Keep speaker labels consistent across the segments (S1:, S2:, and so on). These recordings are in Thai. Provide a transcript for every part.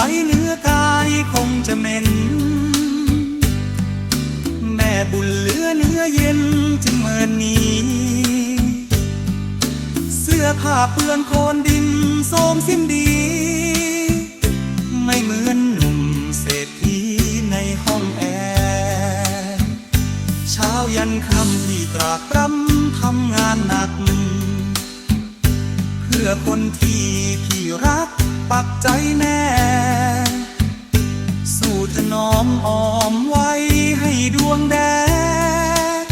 S1: ไหเหลือกายคงจะเหม็น แม่บุญเหลือเนื้อเย็นจึงเมินนี้ เสื้อผ้าเปื้อนโคลนดินโสมสิ้นดี ไม่เหมือนหนุ่มเศรษฐีในห้องแอร์เช้ายันค่ำที่ตรากตรำทำงานหนัก เพื่อคนที่พี่รักปักใจแน่ นอมอ้อมไว้ให้ดวงแดด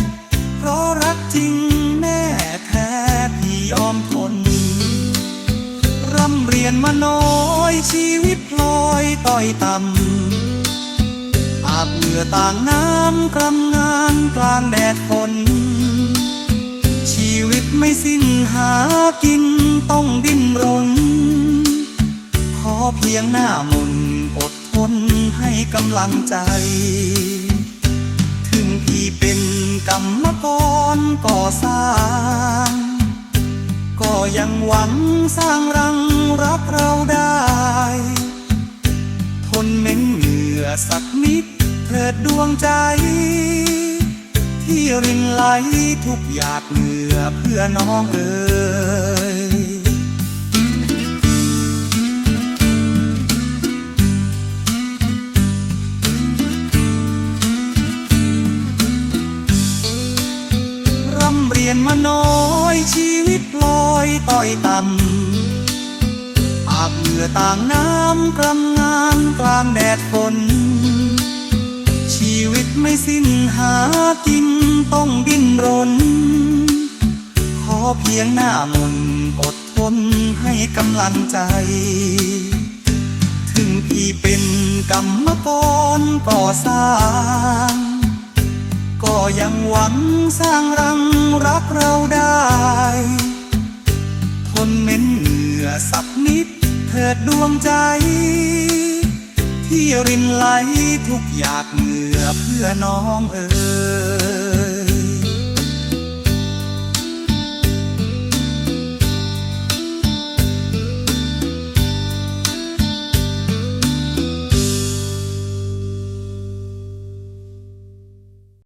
S1: เพราะรักจริงแน่แท้พี่ยอมทน ร่ำเรียนมาน้อยชีวิตพลอยต่อยต่ำอาบเหงื่อต่างน้ำกลำงานกลางแดดฝนชีวิตไม่สิ้นหากินต้องดิ้นรน ขอเพียงหน้ามน กำลังใจ ถึงพี่เป็นกรรมกรก่อสร้าง ก็ยังหวังสร้างรังรักเราได้ ทนเม้นเหงื่อสักนิดเถิดดวงใจ ที่รินไหลทุกหยาดเหงื่อเพื่อน้องเอ๋ย ยนมาน้อยชีวิตลอยต่อยต่ำอาบเหงื่อต่างน้ำกลำงานกลางแดดฝน ชีวิตไม่สิ้นหากินต้องดิ้นรน ขอเพียงหน้ามนอดทนให้กำลังใจ ถึงพี่เป็นกรรมกรก่อสร้าง ก็ยังหวังสร้างรังรักเราได้ ทนเม้นเหงื่อสักนิดเถิดดวงใจ ที่รินไหลทุกหยาดเหงื่อเพื่อน้องเอ๋ย